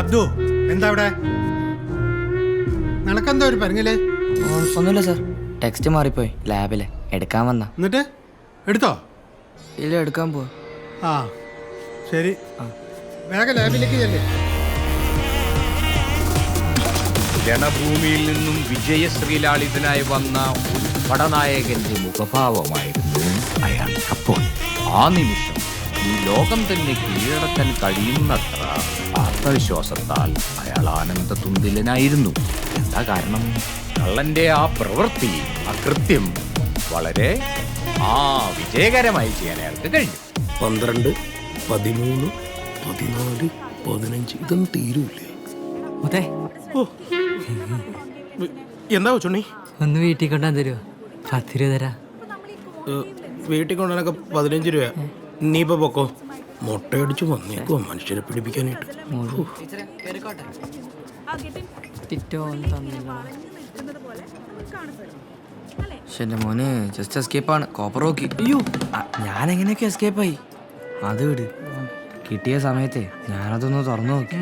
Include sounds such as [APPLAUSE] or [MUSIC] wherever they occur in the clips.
അബ്ദു എന്താ അവിടെ? നിനക്കെന്താ ഒരു പരങ്ങൽ? ഒന്നുമില്ല സാർ. ടെക്സ്റ്റ് മാറിപ്പോയി. ലാബിൽ എടുക്കാൻ വന്ന. എന്നിട്ട്? എടുത്തോ? ഇല്ല എടുക്കാൻ പോ ആ ശരി. വേഗം ലാബിലേക്ക് ചെല്ലേ. ജനഭൂമിയിൽ നിന്നും വിജയശ്രീലാളിതനായി വന്ന പടനായകന്റെ മുഖഭാവമായിരുന്നു അയാൾ. അപ്പോൾ ആ നിമിഷം ഈ ലോകം തന്നെ കീഴടക്കാൻ കഴിയുന്നത്ര ആത്മവിശ്വാസത്താൽ അയാൾ ആനന്ദ തുന്തിലനായിരുന്നു എന്താ കാരണം? കള്ളന്റെ ആ പ്രവൃത്തി ആ കൃത്യം വളരെ ആ വിജയകരമായി ചെയ്യാൻ അയാൾക്ക് കഴിഞ്ഞു. പന്ത്രണ്ട് പതിമൂന്ന് പതിനാല് പതിനഞ്ച് ഇതൊന്നും തീരൂലേ അതെ എന്താ ചുണ്ണി? ഒന്ന് വീട്ടിൽ കൊണ്ടാൻ തരുമോ പത്ത് രൂപ തരാ. വീട്ടിൽ കൊണ്ടുവനൊക്കെ പതിനഞ്ച് രൂപ നീ ഇപ്പൊ പൊക്കോ. മുട്ടയടിച്ച് വന്നേക്കോ മനുഷ്യരെ പിടിപ്പിക്കാനായിട്ട്. എന്റെ മോന് ജസ്റ്റ് എസ്കേപ്പാണ് കോപ്പർ നോക്കി. അയ്യോ ഞാൻ എങ്ങനെയൊക്കെ എസ്കേപ്പായി അത് വിട്. കിട്ടിയ സമയത്തെ ഞാനതൊന്ന് തുറന്നു നോക്കി.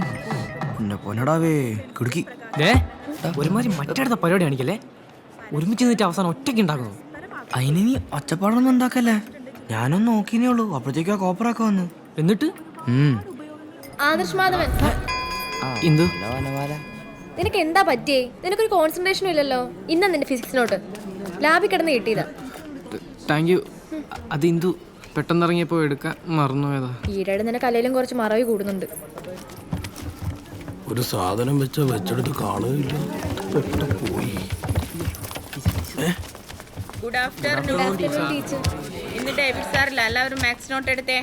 എന്നെ പൊന്നടാവേ കിടുക്കി. ദേ ഒരുമാതിരി മറ്റടുത്ത പരിപാടി കാണിക്കല്ലേ? ഒരുമിച്ച് നിന്നിട്ട് അവസാനം ഒറ്റയ്ക്ക് ഉണ്ടാക്കുന്നു. അതിന് നീ ഒച്ചപ്പാടൊന്നും ഉണ്ടാക്കല്ലേ? ഞാനൊന്ന് നോക്കിയേ ഉള്ളൂ അപ്പോഴത്തേക്കും ആ കോപ്പറൊക്കെ വന്നു. എന്നിട്ട്? ആദർശ് മാധവൻ. ഇന്ദു നിനക്ക് എന്താ പറ്റിയേ? നിനക്കൊരു കോൺസെൻട്രേഷനും ഇല്ലല്ലോ. ഇന്ന നിന്റെ ഫിസിക്സ് നോട്ട്. ലാബിൽ കിടന്ന് കിട്ടിയതാ. താങ്ക് യു അത് ഇന്ദു പെട്ടെന്ന് ഇറങ്ങിയപ്പോൾ എടുക്കാൻ മറന്നുപോയതാ. ഈയിടെ നിനക്ക് അല്ലെങ്കിലും കുറച്ച് മറവി കൂടുന്നുണ്ട്. ഒരു സാധനം വെച്ച വെച്ചെടുത്ത് കാണുകയില്ല. പോയി. ഗുഡ് ആഫ്റ്റർനൂൺ ടീച്ചർ ഇന്ന് ഡേവിഡ് സാറില്ല? എല്ലാവരും മാത്സ് നോട്ട് എടുത്തേ.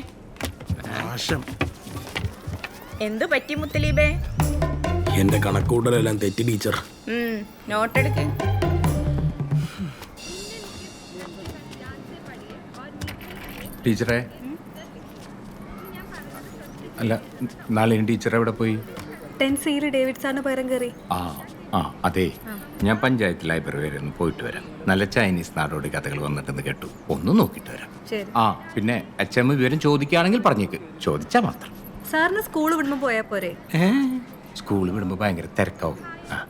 എന്തു പറ്റി മുത്തലീബേ? എന്റെ കണക്കൂട്ടലെല്ലാം തെറ്റി ടീച്ചർ. നോട്ട് എടുക്ക്. ടീച്ചറെ. അല്ല നാളെ ടീച്ചർ എവിടെ പോയി? ടെൻസ് ഡേവിഡ് സാറിന് പകരം കയറി ആ ആ അതെ. ഞാൻ പഞ്ചായത്ത് ലൈബ്രറി വരെ ഒന്ന് പോയിട്ട് വരാം. നല്ല ചൈനീസ് നാടോടി കഥകൾ വന്നിട്ടെന്ന് കേട്ടു. ഒന്ന് നോക്കിയിട്ട് വരാം. ആ പിന്നെ അച്ഛമ്മ വിവരം ചോദിക്കുകയാണെങ്കിൽ പറഞ്ഞേക്ക്. ചോദിച്ചാൽ മാത്രം. സാറിന് സ്കൂൾ വിടുമ്പോൾ പോയാൽ പോരെ? സ്കൂൾ വിടുമ്പോൾ ഭയങ്കര തിരക്കാവും. ആ.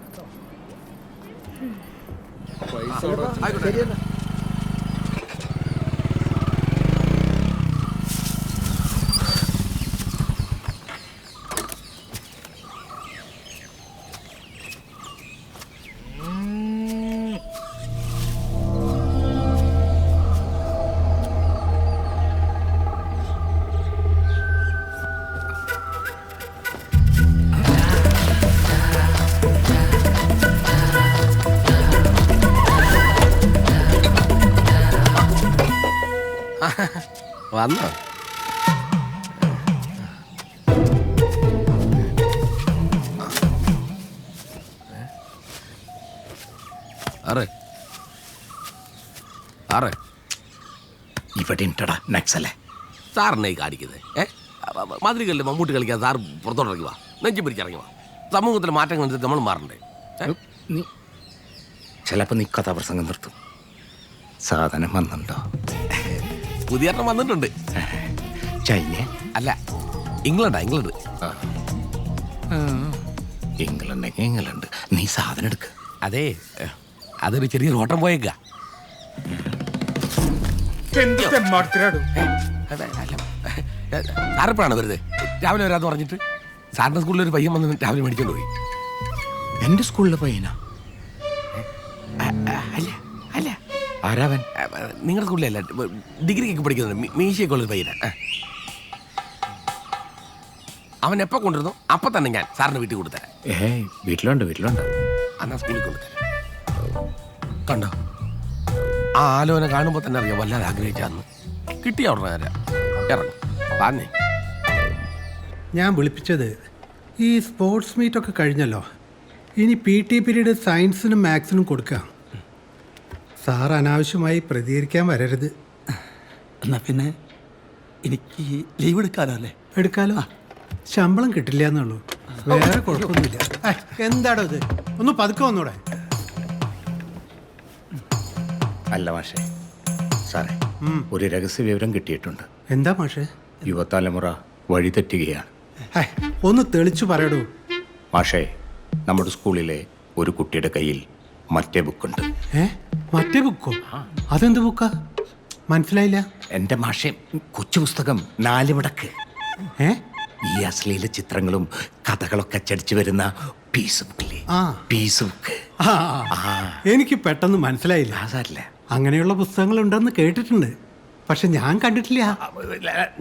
[LAUGHS] വന്നോ. അറേ. അറേ. ഇവിടെ ഉണ്ടടാ നക്സലേ സാറിനെ കാണിക്കുന്നത്. ഏ? മധുരകളിൽ മമ്മൂട്ടി കളിക്കാൻ സാർ പുറത്തോട്ട് ഇറങ്ങി വാ. നെഞ്ചി പിടിച്ചിറങ്ങി വാ. സമൂഹത്തിലെ മാറ്റങ്ങൾ നമ്മൾ മാറണ്ടേ? ചിലപ്പോൾ നീ കഥാപ്രസംഗം നിർത്തും. സാധനം വന്നുണ്ടോ പുതിയ വന്നിട്ടുണ്ട്. ചൈന അല്ല ഇംഗ്ലണ്ടാ ഇംഗ്ലണ്ട്. England England. നീ സാധനം എടുക്ക. അതെ അതൊരു ചെറിയ ഓട്ടം പോയേക്കാ. സാറിപ്പോഴാണ് വെറുതെ? രാവിലെ വരാന്ന് പറഞ്ഞിട്ട് സാറിന്റെ സ്കൂളിൽ ഒരു പയ്യൻ വന്ന് രാവിലെ മേടിച്ചോണ്ട് പോയി. എന്റെ സ്കൂളിലെ പയ്യനാ? അല്ല. ആരാവൻ? നിങ്ങളുടെ സ്കൂളിലല്ല ഡിഗ്രിക്കൊക്കെ പഠിക്കുന്നുണ്ട്. പഠിക്കുന്നത് മീശയൊക്കെ ഉള്ളൊരു പയ്യന. അവൻ എപ്പോൾ കൊണ്ടിരുന്നു അപ്പം തന്നെ ഞാൻ സാറിന് വീട്ടിൽ കൊടുത്തരാം ഏയ് വീട്ടിലുണ്ട് വീട്ടിലുണ്ട്. അന്നാ സ്കൂളിൽ കൊണ്ടുതരാം. കണ്ടോ? ആ ആലോചന കാണുമ്പോൾ തന്നെ അറിയാം വല്ലാതെ ആഗ്രഹിച്ചാന്ന്. കിട്ടിയ ഉടനെ തരാം. ഇറങ്ങും. വാന്നേ ഞാൻ വിളിപ്പിച്ചത് ഈ സ്പോർട്സ് മീറ്റൊക്കെ കഴിഞ്ഞല്ലോ. ഇനി പി ടി പീരീഡ് സയൻസിനും മാത്സിനും കൊടുക്കാം. സാർ അനാവശ്യമായി പ്രതികരിക്കാൻ വരരുത്. എന്നാ പിന്നെ എനിക്ക് ലീവ് എടുക്കാലോ അല്ലേ? എടുക്കാലോ? ശമ്പളം കിട്ടില്ല എന്നുള്ളൂ. വേറെ കുഴപ്പമൊന്നുമില്ല. എന്താടോ ഇത്? ഒന്ന് പതുക്കെ വന്നൂടെ. അല്ല മാഷേ സാറേ ഒരു രഹസ്യ വിവരം കിട്ടിയിട്ടുണ്ട്. എന്താ മാഷേ? യുവതലമുറ വഴിതെറ്റുകയാണ്. ഒന്ന് തെളിച്ചു പറയടൂ. മാഷേ നമ്മുടെ സ്കൂളിലെ ഒരു കുട്ടിയുടെ കയ്യിൽ മറ്റേ ബുക്കുണ്ട്. ഏ? മറ്റേ ബുക്കോ? അതെന്ത് ബുക്കാ? മനസ്സിലായില്ല. എന്റെ മാഷേ കൊച്ചു പുസ്തകം നാല് മടക്ക് ഏ? ഈ അശ്ലീല ചിത്രങ്ങളും കഥകളൊക്കെ അച്ചടിച്ചു വരുന്ന പീസ് ബുക്കില്ലേ? ആ. Peace book. ആ, എനിക്ക് പെട്ടെന്ന് മനസ്സിലായില്ല. അങ്ങനെയുള്ള പുസ്തകങ്ങൾ ഉണ്ടെന്ന് കേട്ടിട്ടുണ്ട്. പക്ഷെ ഞാൻ കണ്ടിട്ടില്ല.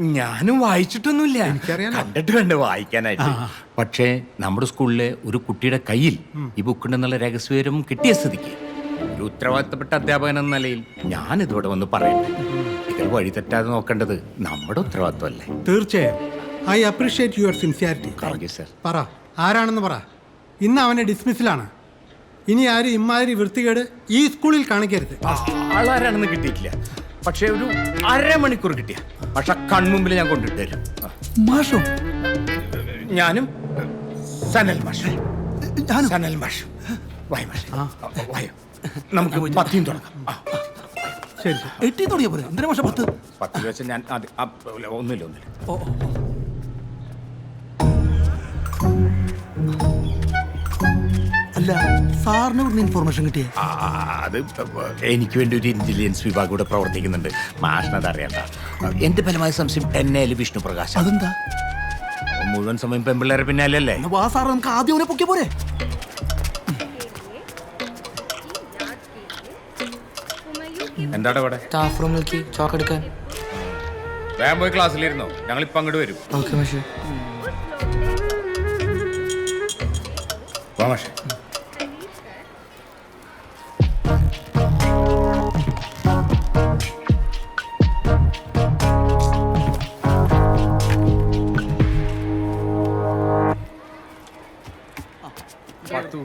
ഞാനും വായിച്ചിട്ടൊന്നുമില്ല. എനിക്കറിയാം കണ്ടിട്ട് വേണ്ട വായിക്കാനായിട്ട്. പക്ഷേ നമ്മുടെ സ്കൂളിലെ ഒരു കുട്ടിയുടെ കയ്യിൽ ഈ ബുക്കുണ്ടെന്നുള്ള രഹസ്യവരും കിട്ടിയ സ്ഥിതിക്ക് ഒരു ഉത്തരവാദിത്തപ്പെട്ട അധ്യാപകൻ എന്ന നിലയിൽ ഞാൻ ഇതോടെ വന്ന് പറയട്ടെ. ഇതിൽ വഴി തെറ്റാതെ നോക്കേണ്ടത് നമ്മുടെ ഉത്തരവാദിത്തമല്ലേ തീർച്ചയായും. I appreciate your sincerity. Sir പറ ആരാണെന്ന് പറ. ഇന്ന് അവനെ ഡിസ്മിസിലാണ്. ഇനി ആരും ഇമാതിരി വൃത്തികേട് ഈ സ്കൂളിൽ കാണിക്കരുത്. ആളാരാണെന്ന് കിട്ടിയിട്ടില്ല. പക്ഷേ ഒരു അരമണിക്കൂർ കിട്ടിയ. പക്ഷെ കൺമുമ്പിൽ ഞാൻ കൊണ്ടിട്ട് തരും. മാഷോ? ഞാനും സനൽ മാഷ്. സനൽ മാഷ്. വായ മാഷ്. വായോ. നമുക്ക് പത്തിയും തുടങ്ങാം. ശരി എട്ടി തുടങ്ങിയ പോലെ എന്തിനാ മാഷ പത്ത്? പത്ത് വെച്ച് ഞാൻ ആ, ഒന്നുമില്ല ഒന്നുമില്ല. ഓ. അല്ല സാറിന് ഇവിടുന്ന് ഇൻഫോർമേഷൻ കിട്ടിയേ? ആ, അത് എനിക്ക് വേണ്ടി ഒരു ഇന്റലിജൻസ് വിഭാഗം ഇവിടെ പ്രവർത്തിക്കുന്നുണ്ട്. മാഷിനത് അറിയണ്ട. എന്റെ ഫലമായ സംശയം എന്നെ വിഷ്ണു പ്രകാശ്? അതെന്താ? മുഴുവൻ സമയം പെമ്പിള്ളേരെ പിന്നാലല്ലേ എന്നാ വാ സാറ് നമുക്ക് ആദ്യം അവനെ പൊക്കിയ പോരെ? എന്താണ് ഇവിടെ സ്റ്റാഫ് റൂമിലേക്ക് ചോക്ക് എടുക്കാൻ. വേഗം പോയി ക്ലാസ്സിലിരുന്നോ. ഞങ്ങൾ ഇപ്പൊ അങ്ങോട്ട് വരും. ഓക്കെ മാഷേ. വാ മാഷേ.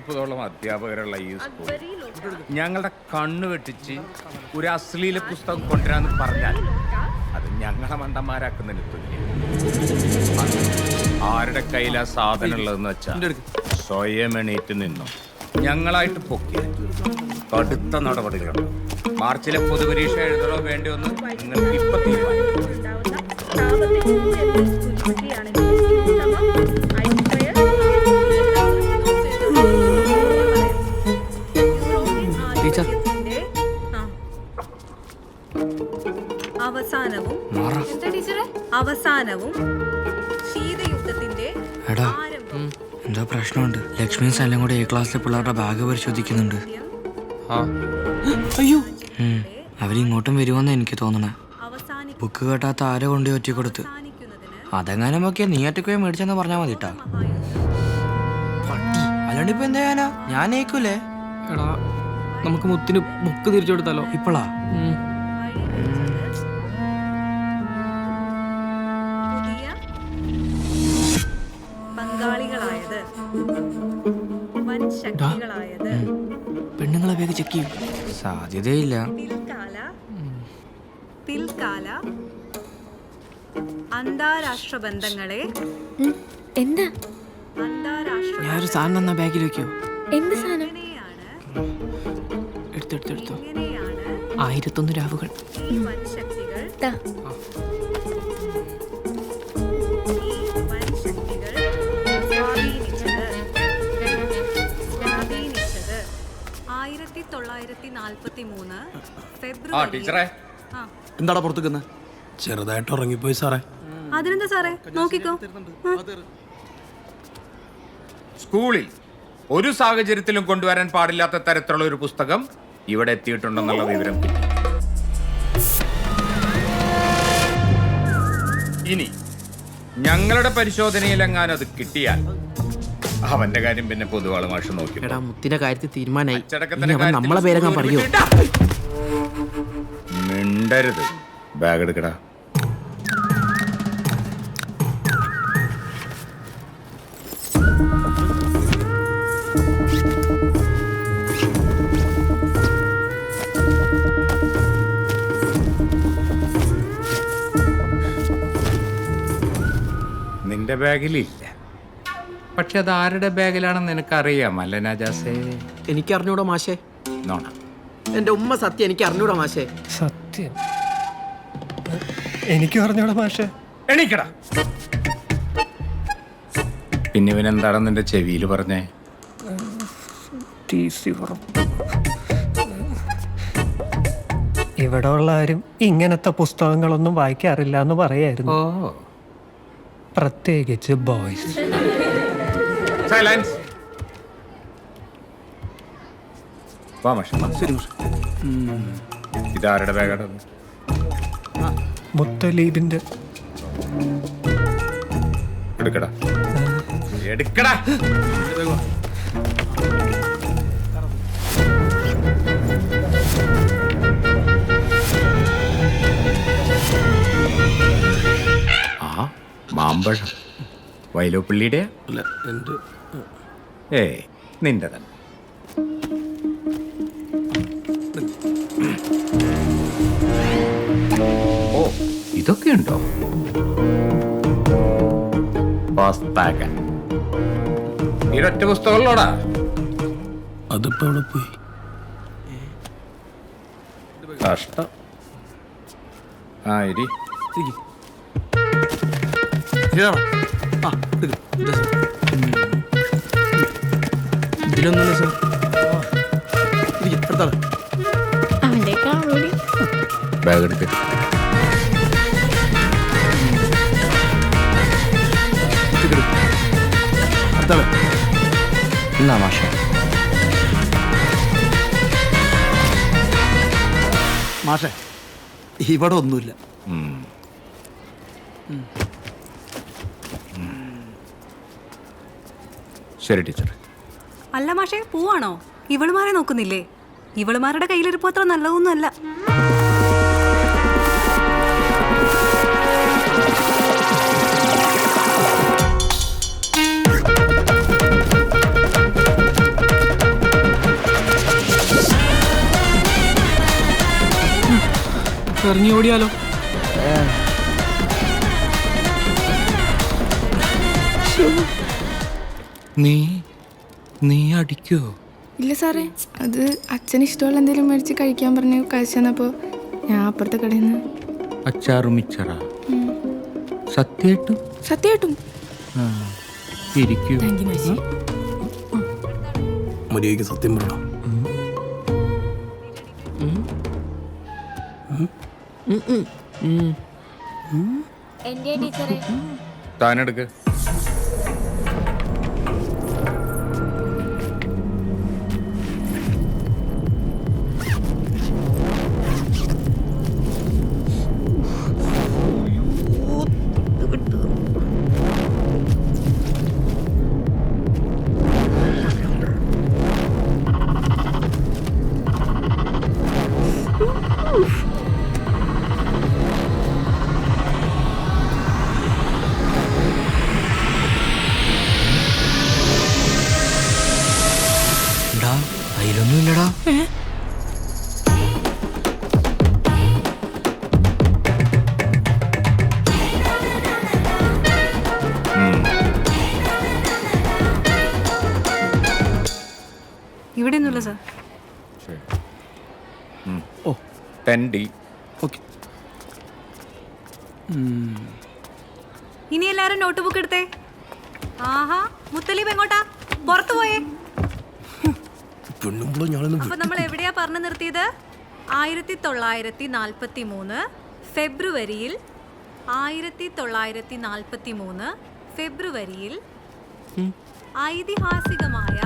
മുപ്പതോളം അധ്യാപകരുള്ള ഈ സ്കൂൾ. ഞങ്ങളുടെ കണ്ണു വെട്ടിച്ച് ഒരു അശ്ലീല പുസ്തകം കൊണ്ടുവരാന്ന് പറഞ്ഞാൽ അത് ഞങ്ങളെ മണ്ടന്മാരാക്കുന്നതിന് തുല്യം. ആരുടെ കയ്യിലാ സാധനം ഉള്ളതെന്ന് വെച്ചാൽ സ്വയം എണീറ്റ് നിന്നു. ഞങ്ങളായിട്ട് പൊക്കി. കടുത്ത നടപടികളുണ്ട് മാർച്ചിലെ പൊതുപരീക്ഷ എഴുതണോ വേണ്ടി വന്ന് നിങ്ങൾക്ക് ഇപ്പൊ തീരുമാനിക്കാം. അവസാനവും അവസാനവും ശീതയുദ്ധത്തിന്റെ എന്തോ പ്രശ്നമുണ്ട്. ലക്ഷ്മി സ്ഥലം കൂടെ എ ക്ലാസ്സിലെ പിള്ളേരുടെ ബാഗ് പരിശോധിക്കുന്നുണ്ട്. അയ്യോ. അവരിങ്ങോട്ടും വരുമെന്ന് എനിക്ക് തോന്നണേ. ബുക്ക് കേട്ടാത്ത ആരോ കൊണ്ട് ഒറ്റ കൊടുത്ത് അതെങ്ങാനും ഒക്കെ നീ ഒറ്റയ്ക്ക് മേടിച്ചെന്ന് പറഞ്ഞാൽ മതി കേട്ടാ അല്ലാണ്ട് ഇപ്പൊ എന്താ ചെയ്യാനാ? ഞാൻ ഏക്കൂലേ? എടാ നമുക്ക് മുത്തിന് ബുക്ക് തിരിച്ചു കൊടുത്താലോ? ഇപ്പളാ? വേഗം സാധ്യതയില്ല. അന്താരാഷ്ട്ര ബന്ധങ്ങളെ. എന്താ? അന്താരാഷ്ട്ര ഞാനൊരു സാധനം എന്നാ ബാഗിൽ വെക്കോ? എന്ത് സാധനം? എടുത്തെടുത്തെടുത്തോ. ആയിരത്തൊന്ന് രാവുകൾ. തൊള്ളായിരത്തി നാൽപ്പത്തി മൂന്ന് ആ ഫെബ്രുവരി ടീച്ചറെ. ആ. എന്താടാ പുറത്തുക്കുന്ന ചെറുതായിട്ട് ഉറങ്ങിപ്പോയി സാറേ. അതിനെന്താ സാറേ? നോക്കിക്കോ. ആ. സ്കൂളിൽ ഒരു സാഹചര്യത്തിലും കൊണ്ടുവരാൻ പാടില്ലാത്ത തരത്തിലുള്ള ഒരു പുസ്തകം ഇവിടെ എത്തിയിട്ടുണ്ടെന്നുള്ള വിവരം കിട്ടി. ഇനി ഞങ്ങളുടെ പരിശോധനയിലെങ്ങാനും അത് കിട്ടിയാൽ അവന്റെ കാര്യം പിന്നെ പൊതുവാൾ മാഷ് നോക്കി എടാ മുത്തിന്റെ കാര്യത്തിൽ ഇനി അവൻ നമ്മളെ പേരങ്ങാൻ പറയൂ. മിണ്ടരുത്. ബാഗ് എടുക്കടാ. നിന്റെ ബാഗിലില്ല പക്ഷെ അത് ആരുടെ ബാഗിലാണെന്ന് നിനക്കറിയാം അല്ല നജാസേ? എനിക്ക് അറിഞ്ഞൂടാ മാഷേ. നോണ. എന്റെ ഉമ്മ സത്യം എനിക്ക് അറിഞ്ഞൂടാ മാഷേ. സത്യം? എനിക്ക് അറിഞ്ഞൂടാ മാഷേ. എണീക്കടാ. പിന്നെ ഇവനെന്താണ് നിന്റെ ചെവിയിൽ പറഞ്ഞേ? ഇവിടെ ഉള്ള ആരും ഇങ്ങനത്തെ പുസ്തകങ്ങളൊന്നും വായിക്കാറില്ല എന്ന് പറയായിരുന്നു. ഓ. പ്രത്യേകിച്ച് ബോയ്സ്. സൈലൻസ് വാ മാഷ ശരി ഇതാരുടെ ബാഗാണ് മുത്തലീബിന്റെ എടുക്കടാ. എടുക്കടാ. ആ മാമ്പഴം. വൈലോപ്പിള്ളിയുടെ അല്ല എന്റെ ഏ നിന്റെ തന്നെ. ഓ ഇതൊക്കെ ഉണ്ടോ? ഇരട്ട പുസ്തകങ്ങളോടാ അതിപ്പോ അവിടെ പോയി? കഷ്ടം. ആ ഇരി. ആ എടുക്ക്. ഇതാ സാർ. ഇതിലൊന്നുമില്ല സാർ ഇരിക്ക്, അടുത്ത ആൾ. അവന്റെ കാണൂടി ബാഗ് എടുക്ക് ഇരിക്ക്, ഇരിക്ക്. അടുത്ത ആൾ. എന്നാ മാഷേ മാഷെ ഇവിടെ ഒന്നുമില്ല ഉം. ശരി ടീച്ചർ. അല്ല മാഷെ പോവാണോ? ഇവളുമാരെ നോക്കുന്നില്ലേ? ഇവളുമാരുടെ കയ്യിലിരിപ്പോ അത്ര നല്ലതൊന്നുമല്ല. ഇറങ്ങി ഓടിയാലോ നീ നീ അടിക്കോ? ഇല്ല സാറേ അത് അച്ഛൻ ഇഷ്ടമുള്ള എന്തെങ്കിലും മേടിച്ച് കഴിക്കാൻ പറഞ്ഞ് തന്നപ്പോൾ ഞാൻ അപ്പുറത്തെ കടയിൽ നിന്ന് അച്ചാറും മിച്ചറ. സത്യമായിട്ടും സത്യമായിട്ടും ഇരിക്കൂ. മര്യാദയ്ക്ക് സത്യം പറയണം. എന്റെ ടീച്ചറെ താനെടുക്ക് എടാ അതിലൊന്നും ഇല്ലടാ ഇവിടെ ഒന്നുമില്ല sir oh ten D okay. ഇനി എല്ലാരും നോട്ട് ബുക്ക് എടുത്തേ. ആഹാ മുത്തലീബ് എങ്ങോട്ടാ? പുറത്തു പോയേ. അപ്പൊ നമ്മൾ എവിടെയാ പറഞ്ഞു നിർത്തിയത്? ആയിരത്തി തൊള്ളായിരത്തി നാൽപ്പത്തി മൂന്ന് ഫെബ്രുവരിയിൽ ആയിരത്തി തൊള്ളായിരത്തി നാൽപ്പത്തി മൂന്ന് ഫെബ്രുവരിയിൽ ഐതിഹാസികമായ